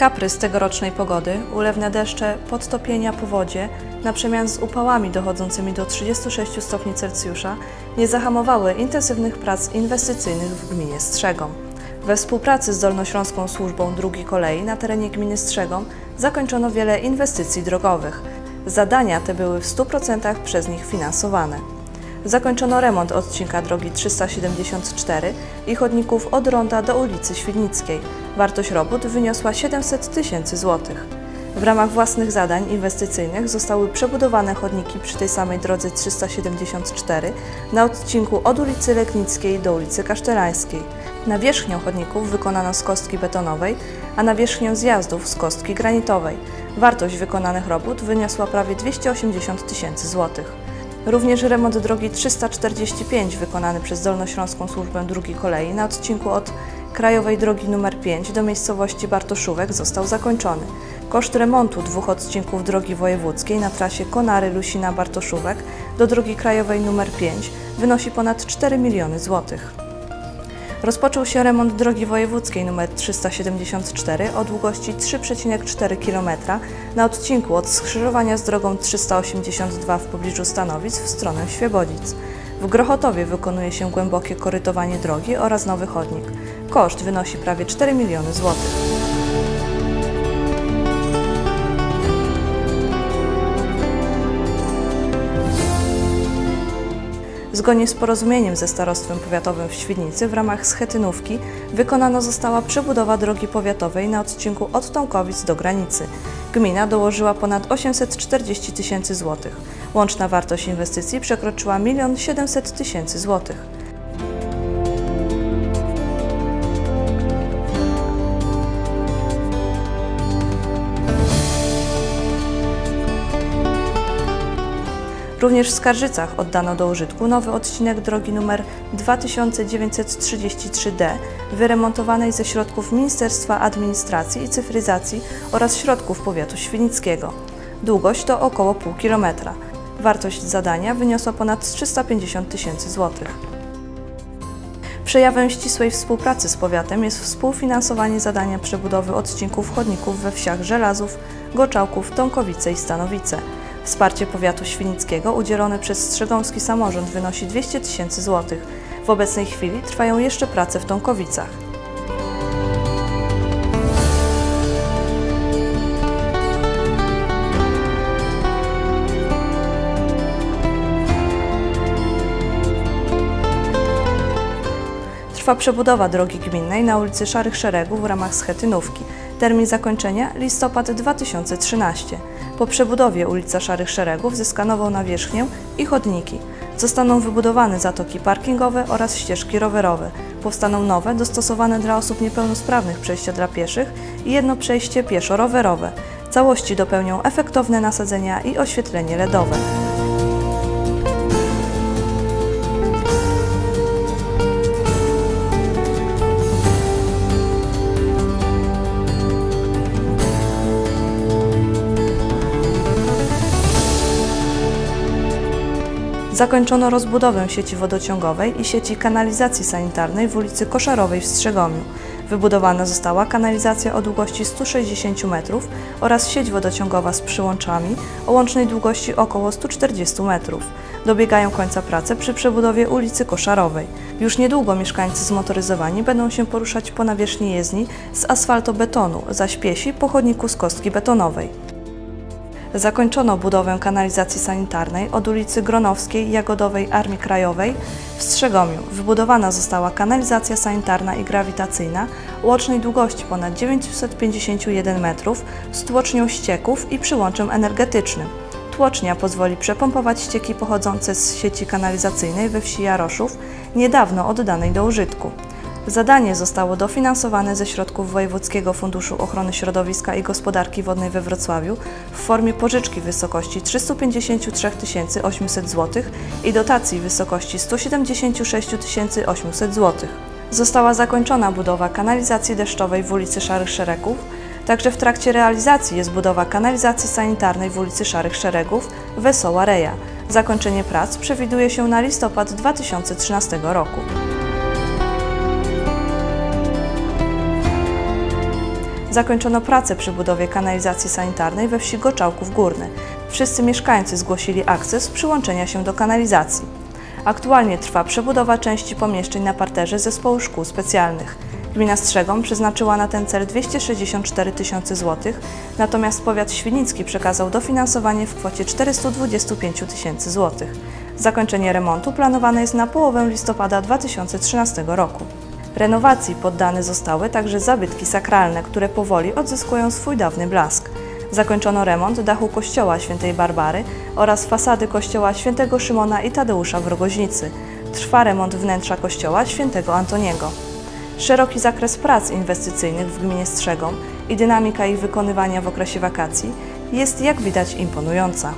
kaprys tegorocznej pogody, ulewne deszcze, podtopienia, powodzie, na przemian z upałami dochodzącymi do 36 stopni Celsjusza, nie zahamowały intensywnych prac inwestycyjnych w gminie Strzegom. We współpracy z Dolnośląską Służbą Drugi Kolei na terenie gminy Strzegom zakończono wiele inwestycji drogowych. Zadania te były w 100% przez nich finansowane. Zakończono remont odcinka drogi 374 i chodników od ronda do ulicy Świdnickiej. Wartość robót wyniosła 700 tysięcy złotych. W ramach własnych zadań inwestycyjnych zostały przebudowane chodniki przy tej samej drodze 374 na odcinku od ulicy Legnickiej do ulicy Kasztelańskiej. Na wierzchnię chodników wykonano z kostki betonowej, a na wierzchnię zjazdów z kostki granitowej. Wartość wykonanych robót wyniosła prawie 280 tysięcy złotych. Również remont drogi 345 wykonany przez Dolnośląską Służbę Drugiej Kolei na odcinku od krajowej drogi nr 5 do miejscowości Bartoszówek został zakończony. Koszt remontu dwóch odcinków drogi wojewódzkiej na trasie Konary-Lusina-Bartoszówek do drogi krajowej nr 5 wynosi ponad 4 miliony złotych. Rozpoczął się remont drogi wojewódzkiej nr 374 o długości 3,4 km na odcinku od skrzyżowania z drogą 382 w pobliżu Stanowic w stronę Świebodzic. W Grochotowie wykonuje się głębokie korytowanie drogi oraz nowy chodnik. Koszt wynosi prawie 4 miliony złotych. Zgodnie z porozumieniem ze Starostwem Powiatowym w Świdnicy w ramach schetynówki wykonana została przebudowa drogi powiatowej na odcinku od Tomkowic do granicy. Gmina dołożyła ponad 840 tysięcy złotych. Łączna wartość inwestycji przekroczyła 1 700 tysięcy złotych. Również w Skarżycach oddano do użytku nowy odcinek drogi nr 2933D, wyremontowanej ze środków Ministerstwa Administracji i Cyfryzacji oraz środków powiatu świdnickiego. Długość to około pół kilometra. Wartość zadania wyniosła ponad 350 tysięcy złotych. Przejawem ścisłej współpracy z powiatem jest współfinansowanie zadania przebudowy odcinków chodników we wsiach Żelazów, Goczałków, Tomkowice i Stanowice. Wsparcie powiatu świnickiego udzielone przez Strzegomski Samorząd wynosi 200 tysięcy złotych. W obecnej chwili trwają jeszcze prace w Tomkowicach. Trwa przebudowa drogi gminnej na ulicy Szarych Szeregów w ramach schetynówki. Termin zakończenia listopad 2013. Po przebudowie ulica Szarych Szeregów zyska nową nawierzchnię i chodniki. Zostaną wybudowane zatoki parkingowe oraz ścieżki rowerowe. Powstaną nowe, dostosowane dla osób niepełnosprawnych przejścia dla pieszych i jedno przejście pieszo-rowerowe. Całości dopełnią efektowne nasadzenia i oświetlenie LEDowe. Zakończono rozbudowę sieci wodociągowej i sieci kanalizacji sanitarnej w ulicy Koszarowej w Strzegomiu. Wybudowana została kanalizacja o długości 160 metrów oraz sieć wodociągowa z przyłączami o łącznej długości około 140 metrów. Dobiegają końca prace przy przebudowie ulicy Koszarowej. Już niedługo mieszkańcy zmotoryzowani będą się poruszać po nawierzchni jezdni z asfaltobetonu, zaś piesi po chodniku z kostki betonowej. Zakończono budowę kanalizacji sanitarnej od ulicy Gronowskiej Jagodowej Armii Krajowej w Strzegomiu. Wybudowana została kanalizacja sanitarna i grawitacyjna łącznej długości ponad 951 metrów z tłocznią ścieków i przyłączem energetycznym. Tłocznia pozwoli przepompować ścieki pochodzące z sieci kanalizacyjnej we wsi Jaroszów, niedawno oddanej do użytku. Zadanie zostało dofinansowane ze środków Wojewódzkiego Funduszu Ochrony Środowiska i Gospodarki Wodnej we Wrocławiu w formie pożyczki w wysokości 353 800 zł i dotacji w wysokości 176 800 zł. Została zakończona budowa kanalizacji deszczowej w ulicy Szarych Szeregów, także w trakcie realizacji jest budowa kanalizacji sanitarnej w ulicy Szarych Szeregów Wesoła Reja. Zakończenie prac przewiduje się na listopad 2013 roku. Zakończono pracę przy budowie kanalizacji sanitarnej we wsi Goczałków Górny. Wszyscy mieszkańcy zgłosili akces przyłączenia się do kanalizacji. Aktualnie trwa przebudowa części pomieszczeń na parterze zespołu szkół specjalnych. Gmina Strzegom przeznaczyła na ten cel 264 tysiące złotych, natomiast powiat świdnicki przekazał dofinansowanie w kwocie 425 tysięcy złotych. Zakończenie remontu planowane jest na połowę listopada 2013 roku. Renowacji poddane zostały także zabytki sakralne, które powoli odzyskują swój dawny blask. Zakończono remont dachu kościoła świętej Barbary oraz fasady kościoła świętego Szymona i Tadeusza w Rogoźnicy. Trwa remont wnętrza kościoła świętego Antoniego. Szeroki zakres prac inwestycyjnych w gminie Strzegom i dynamika ich wykonywania w okresie wakacji jest jak widać imponująca.